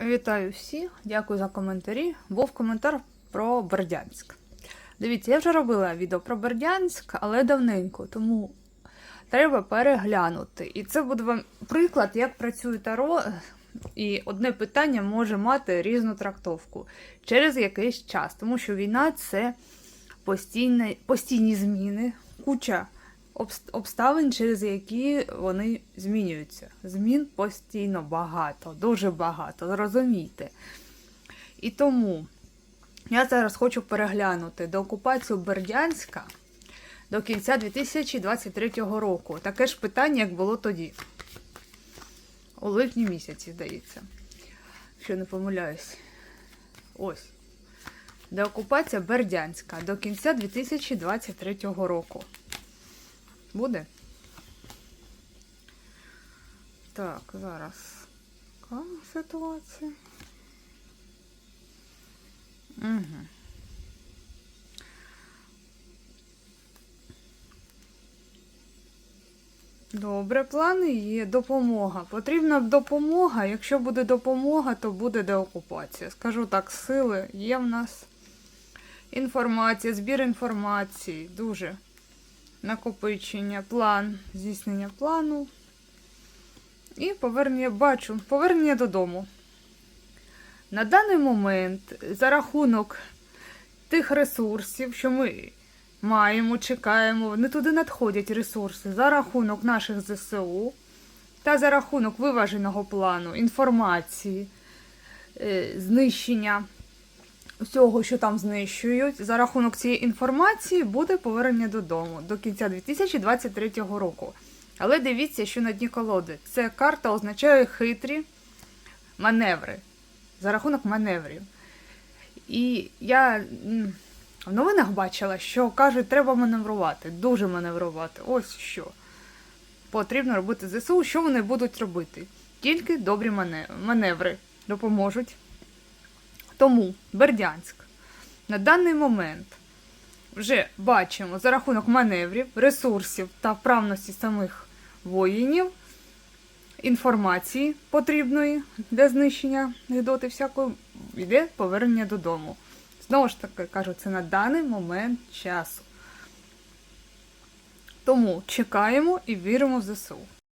Вітаю всіх, дякую за коментарі. Був коментар про Бердянськ. Дивіться, я вже робила відео про Бердянськ, але давненько, тому треба переглянути. І це буде вам приклад, як працює Таро, і одне питання може мати різну трактовку через якийсь час, тому що війна це постійне, постійні зміни, куча обставин, через які вони змінюються. Змін постійно багато, дуже багато, зрозумійте. І тому я зараз хочу переглянути деокупацію Бердянська до кінця 2023 року. Таке ж питання, як було тоді. У липні місяці, здається. Якщо не помиляюсь. Ось. Деокупація Бердянська до кінця 2023 року. Буде? Так, зараз. Яка ситуація? Угу. Добре, плани є. Допомога. Потрібна допомога. Якщо буде допомога, то буде деокупація. Скажу так, сили є в нас. Інформація, збір інформації. Дуже накопичення, план, здійснення плану. І повернення, бачу, повернення додому. На даний момент, за рахунок тих ресурсів, що ми маємо, чекаємо, вони туди надходять ресурси за рахунок наших ЗСУ та за рахунок виваженого плану, інформації, е, знищення всього, що там знищують, за рахунок цієї інформації буде повернення додому до кінця 2023 року. Але дивіться, що на дні колоди. Це карта означає хитрі маневри. За рахунок маневрів. І я в новинах бачила, що кажуть, треба маневрувати, дуже маневрувати. Ось що. Потрібно робити ЗСУ, що вони будуть робити. Тільки добрі мане- маневри допоможуть. Тому Бердянськ на даний момент вже бачимо за рахунок маневрів, ресурсів та вправності самих воїнів, інформації потрібної для знищення гидоти всякої, йде повернення додому. Знову ж таки кажу, це на даний момент часу. Тому чекаємо і віримо в ЗСУ.